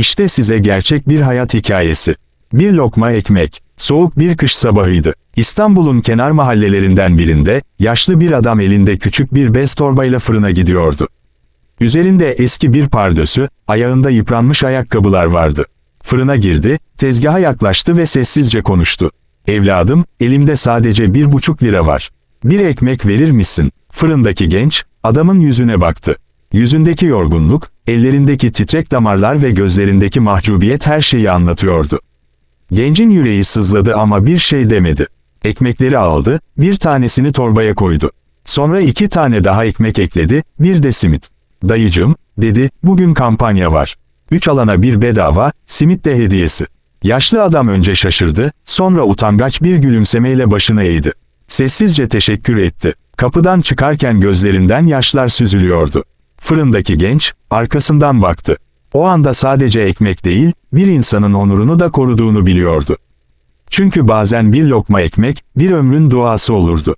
İşte size gerçek bir hayat hikayesi. Bir lokma ekmek. Soğuk bir kış sabahıydı. İstanbul'un kenar mahallelerinden birinde, yaşlı bir adam elinde küçük bir bez torbayla fırına gidiyordu. Üzerinde eski bir pardösü, ayağında yıpranmış ayakkabılar vardı. Fırına girdi, tezgaha yaklaştı ve sessizce konuştu. Evladım, elimde sadece bir buçuk lira var. Bir ekmek verir misin? Fırındaki genç, adamın yüzüne baktı. Yüzündeki yorgunluk, ellerindeki titrek damarlar ve gözlerindeki mahcubiyet her şeyi anlatıyordu. Gencin yüreği sızladı ama bir şey demedi. Ekmekleri aldı, bir tanesini torbaya koydu. Sonra iki tane daha ekmek ekledi, bir de simit. Dayıcım, dedi, bugün kampanya var. Üç alana bir bedava, simit de hediyesi. Yaşlı adam önce şaşırdı, sonra utangaç bir gülümsemeyle başını eğdi. Sessizce teşekkür etti. Kapıdan çıkarken gözlerinden yaşlar süzülüyordu. Fırındaki genç, arkasından baktı. O anda sadece ekmek değil, bir insanın onurunu da koruduğunu biliyordu. Çünkü bazen bir lokma ekmek, bir ömrün duası olurdu.